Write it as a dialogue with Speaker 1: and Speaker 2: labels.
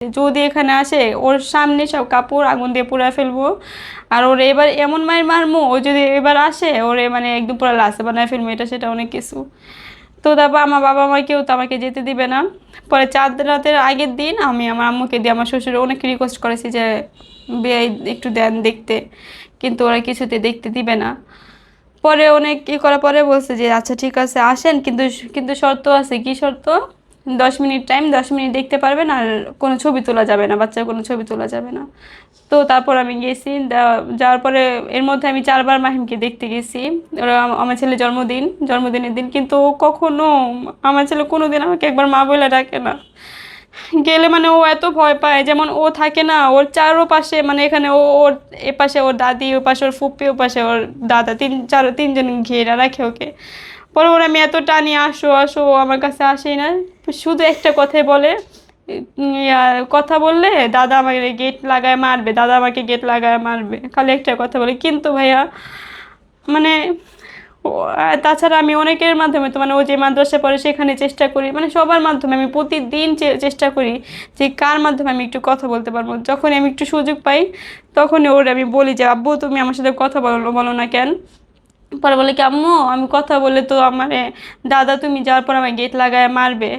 Speaker 1: যদি এখানে আসে, ওর সামনে সব কাপড় আগুন দিয়ে পুরা ফেলব। আর ওর এবার এমন মায়ের মারমো, ও যদি এবার আসে, ওরে মানে একদম পুরো লাশে বানায় ফেলব, এটা সেটা অনেক কিছু। তো তারপর আমার বাবা মা কেউ তো আমাকে যেতে দিবে না। পরে চাঁদ রাতের আগের দিন আমি আমার আম্মুকে দিয়ে আমার শ্বশুর অনেক রিকোয়েস্ট করেছি যে, বিয়ে একটু দেন দেখতে। কিন্তু ওরা কিছুতে দেখতে দিবে না। পরে অনেক ই করার পরে বলছে যে আচ্ছা ঠিক আছে, আসেন। কিন্তু কিন্তু শর্ত আছে, কি শর্ত? দশ মিনিট টাইম দশ মিনিট দেখতে পারবেন আর কোনো ছবি তোলা যাবে না, বাচ্চার কোনো ছবি তোলা যাবে না। তো তারপর আমি গেছি যাওয়ার পরে এর মধ্যে আমি চারবার মাহিমকে দেখতে গেছি। ওরা আমার ছেলে জন্মদিন, জন্মদিনের দিন, কিন্তু কখনো, আমার ছেলে কোনো দিন আমাকে একবার মা বলে ডাকে না। গেলে মানে ও এত ভয় পায়, যেমন ও থাকে না, ওর চারো পাশে মানে এখানে ও, ওর এ পাশে ওর দাদি ও পাশে ওর ফুপ্পি ও পাশে ওর দাদা, তিন, চার, তিনজন ঘিরে রাখে ওকে। পরে ওর আমি এত টানি, আসো আসো আমার কাছে আসেই না শুধু একটা কথাই বলে কথা বললে দাদা আমাকে গেট লাগায় মারবে, দাদা আমাকে গেট লাগায় মারবে। খালি একটা কথা বলে। কিন্তু ভাইয়া মানে তাছাড়া আমি অনেকের মাধ্যমে তো মানে ও যে মাদ্রাসা পড়ে সেখানে চেষ্টা করি মানে সবার মাধ্যমে আমি প্রতিদিন চেষ্টা করি যে কার মাধ্যমে আমি একটু কথা বলতে পারব। যখন আমি একটু সুযোগ পাই তখন ওর আমি বলি যে, আব্বু, তুমি আমার সাথে কথা বলো বলো না কেন? পরে বলে কি, আম্মু, আমি কথা বলে তো আমার, দাদা তুমি যাওয়ার পর আমার গেট লাগায়, মারবে।